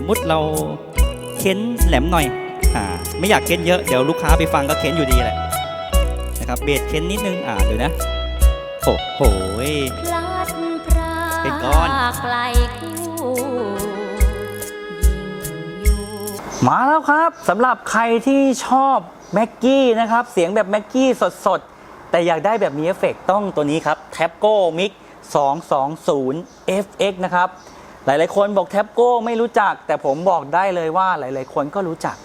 สมมุติเราเค้นแหลมหน่อยอ่าไม่อยากเค้นเยอะเดี๋ยวลูกค้าไปฟังก็เค้นอยู่ดีแหละนะครับเบสเค้นนิดนึงอ่าดูนะโอ้โหพลัดพรากเป็นก้อนไกลคู่ยิ่งอยู่มาแล้วครับสำหรับใครที่ชอบแม็กกี้นะครับ เสียงแบบแม็กกี้สดๆ แต่อยากได้แบบมีเอฟเฟกต์ต้องตัวนี้ครับ t a p g o Mix 220 FX นะครับ หลายๆคนบอก t a p g o ไม่รู้จัก แต่ผมบอกได้เลยว่าหลาย ๆ คนก็รู้จัก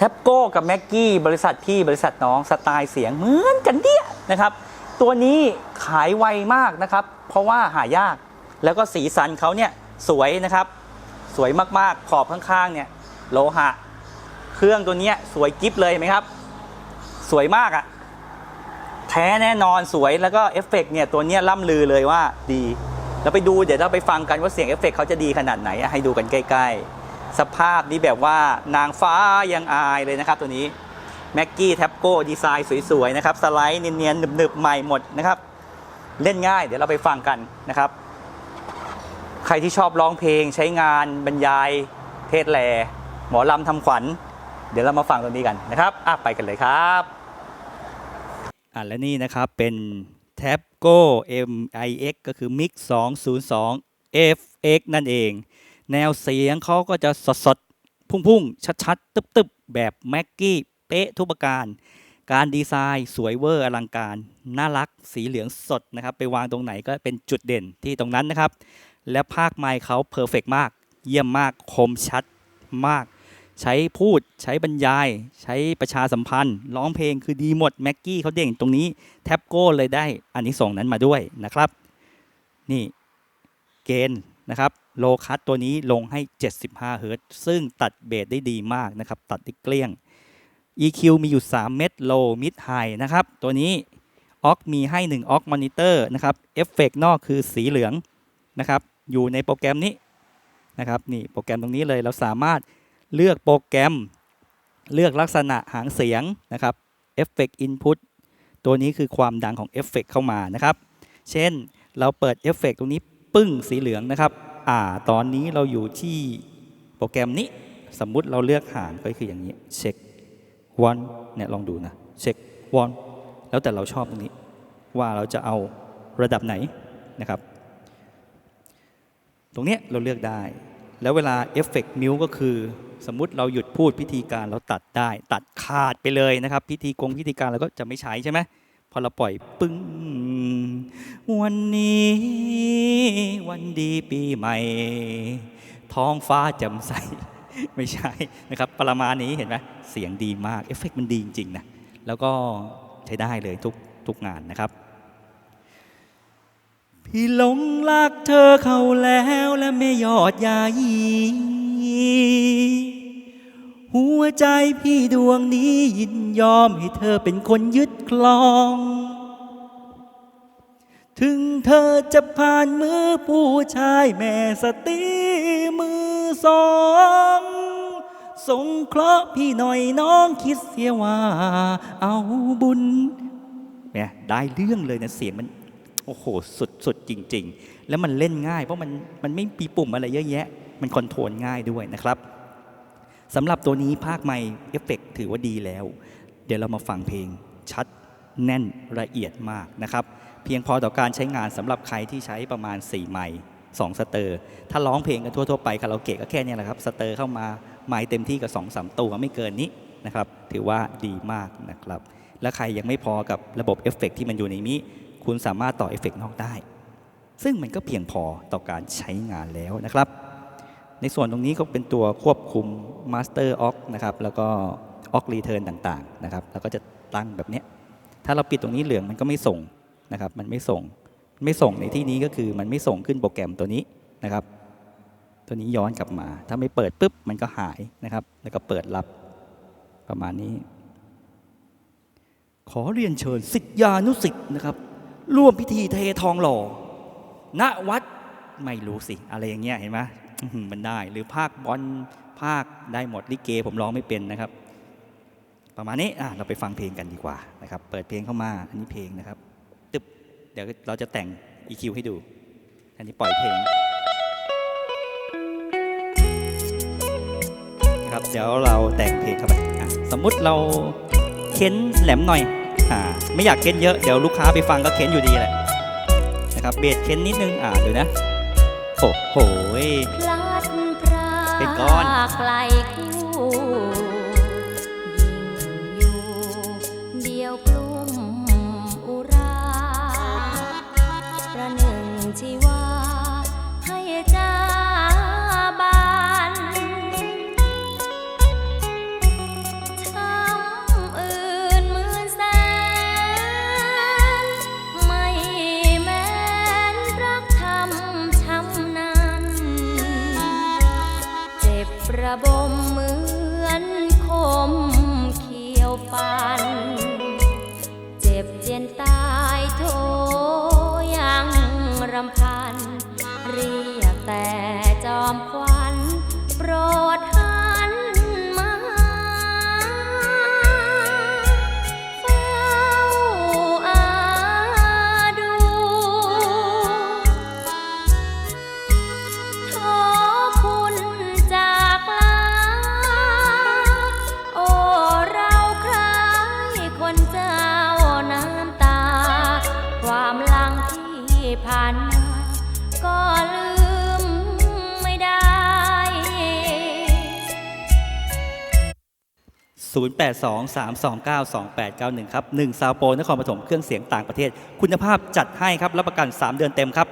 t a p g o กับแม็กกี้บริษัทพี่บริษัทน้องสไตล์เสียงเหมือนกันเดียนะครับตัวนี้ขายไวมากนะครับ เพราะว่าหายากแล้วก็สีสันเขาเนี่ยสวยนะครับ สวยมากๆขอบข้างๆเนี่ยโลหะ เครื่องตัวนี้สวยกิฟเลยไหมครับ สวยมากอะแท้แน่นอนสวยแล้วก็เอฟเฟกต์เนี่ยตัวนี้ล่ำลือเลยว่าดี แล้วไปดูเดี๋ยวเราไปฟังกันว่าเสียงเอฟเฟกต์เขาจะดีขนาดไหนให้ดูกันใกล้ ๆ สภาพนี้แบบว่านางฟ้ายังอายเลยนะครับตัวนี้แม็กกี้แท็บโก้ดีไซน์สวยๆนะครับสไลด์เนียนๆหนึบๆใหม่หมดนะครับ เล่นง่ายเดี๋ยวเราไปฟังกันนะครับ ใครที่ชอบร้องเพลงใช้งานบรรยายเทศแหลหมอลำทำขวัญ เดี๋ยวเรามาฟังตรงนี้กันนะครับอะไปกันเลยครับอ่าและนี่นะครับเป็น Tabco MIX ก็คือ Mix 202 FX นั่นเอง แนวเสียงเขาก็จะสดสดพุ่งๆ ชัดๆ ตึบๆ แบบแม็กกี้ เป๊ะทุกประการ การดีไซน์สวยเวอร์อลังการ น่ารักสีเหลืองสดนะครับ ไปวางตรงไหนก็เป็นจุดเด่นที่ตรงนั้นนะครับ และภาคไมค์เขาเพอร์เฟกมาก เยี่ยมมากคมชัดมาก ใช้พูดใช้บรรยาย ใช้ประชาสัมพันธ์ ร้องเพลงคือดีหมดแม็กกี้เขาเด่งตรงนี้แท็บโก้เลยได้อันนี้ส่งนั้นมาด้วยนะครับ นี่เกณฑ์นะครับโลคัตตัวนี้ลงให้ 75เฮิรตซ์ซึ่งตัดเบสได้ดีมากนะครับ ตัดได้เกลี้ยง EQ มีอยู่ 3 เม็ด low mid high นะครับ ตัวนี้ออกมีให้ 1ออกมอนิเตอร์นะครับเอฟเฟกนอกคือสีเหลืองนะครับ อยู่ในโปรแกรมนี้นะครับ นี่โปรแกรมตรงนี้เลยเราสามารถ เลือกโปรแกรม เลือกลักษณะหางเสียงนะครับเอฟเฟกต์อินพุตตัวนี้คือความดังของเอฟเฟกเข้ามานะครับ เช่นเราเปิดเอฟเฟกตรงนี้ปึ้งสีเหลืองนะครับ อ่า ตอนนี้เราอยู่ที่โปรแกรมนี้ สมมุติเราเลือกหางก็คืออย่างนี้ เช็ค one เนี่ยลองดูนะเช็ค one แล้วแต่เราชอบตรงนี้ ว่าเราจะเอาระดับไหนนะครับ ตรงนี้เราเลือกได้ แล้วเวลาเอฟเฟกต์มิวก็คือ สมมุติเราหยุดพูดพิธีการเราตัดได้ ตัดขาดไปเลยนะครับ พิธีกงพิธีการเราก็จะไม่ใช้ใช่ไหมพอเราปล่อยปึ้ง วันนี้ วันดีปีใหม่ ท้องฟ้าแจ่มใส ไม่ใช่นะครับ ประมาณนี้เห็นไหมเสียงดีมากเอฟเฟกต์มันดีจริงๆนะแล้วก็ใช้ได้เลยทุกทุกงานนะครับ พี่หลงรักเธอเข้าแล้วและไม่ยอดยายี หัวใจพี่ดวงนี้ยินยอมให้เธอเป็นคนยึดครอง ถึงเธอจะผ่านมือผู้ชายแม่สตีมือสองสงเคราะห์พี่หน่อยน้องคิดเสียว่า เอาบุญเนี่ยได้เรื่องเลยนะเสียงมันโอ้โหสุดสุดจริง ๆ แล้วมันเล่นง่าย เพราะมันมันไม่มีปุ่มอะไรเยอะแยะ มันคอนโทรลง่ายด้วยนะครับสำหรับตัวนี้ภาคไม่เอฟเฟกถือว่าดีแล้ว เดี๋ยวเรามาฟังเพลงชัดแน่นละเอียดมากนะครับ เพียงพอต่อการใช้งานสำหรับใครที่ใช้ประมาณ 4 ไมค์2สเตอร์ ถ้าร้องเพลงกันทั่วๆไปคาราโอเกะก็แค่นี้แหละครับ สเตอร์เข้ามาไมค์เต็มที่กับ2 3ตัวไม่เกินนี้นะครับ ถือว่าดีมากนะครับ และใครยังไม่พอกับระบบเอฟเฟกที่มันอยู่ในนี้คุณสามารถต่อเอฟเฟกนอกได้ ซึ่งมันก็เพียงพอต่อการใช้งานแล้วนะครับ ในส่วนตรงนี้ก็เป็นตัวควบคุม Master o อกนะครับแล้วก็ o อก Return ต่างๆนะครับแล้วก็จะตั้งแบบนี้ถ้าเราปิดตรงนี้เหลืองมันก็ไม่ส่งนะครับมันไม่ส่งไม่ส่งในที่นี้ก็คือมันไม่ส่งขึ้นโปรแกรมตัวนี้นะครับ ตัวนี้ย้อนกลับมา ถ้าไม่เปิดปุ๊บมันก็หายนะครับ แล้วก็เปิดรับประมาณนี้ ขอเรียนเชิญสิทธิานุสิทธ์นะครับ ร่วมพิธีเททองหล่อณวัดไม่รู้สิ อะไรอย่างเงี้ยเห็นไหม มันได้ หรือภาคบอลภาคได้หมดลิเก ผมร้องไม่เป็นนะครับ ประมาณนี้อะเราไปฟังเพลงกันดีกว่านะครับ เปิดเพลงเข้ามาอันนี้เพลงนะครับตึบเดี๋ยวเราจะแต่ง EQ ให้ดู อันนี้ปล่อยเพลงครับเดี๋ยวเราแต่งเพลงเข้าไปสมมุติเราเค้นแหลมหน่อยอ่าไม่อยากเค้นเยอะเดี๋ยวลูกค้าไปฟังก็เค้นอยู่ดีแหละนะครับเบสเค้นนิดนึงอ่าดูนะโอ้โหากเป็นก้อน ไกลคู่ ระบมเหมือนคมเขียวฟัน เจ็บเจียนตายโทยังรำพัน เรียกแต่จอมคว ผ่านมาก็ลืมไม่ได้ 0823292891 ครับ1ซาวโปนครปฐมเครื่องเสียงต่างประเทศ คุณภาพจัดให้ครับ รับประกัน 3 เดือนเต็มครับ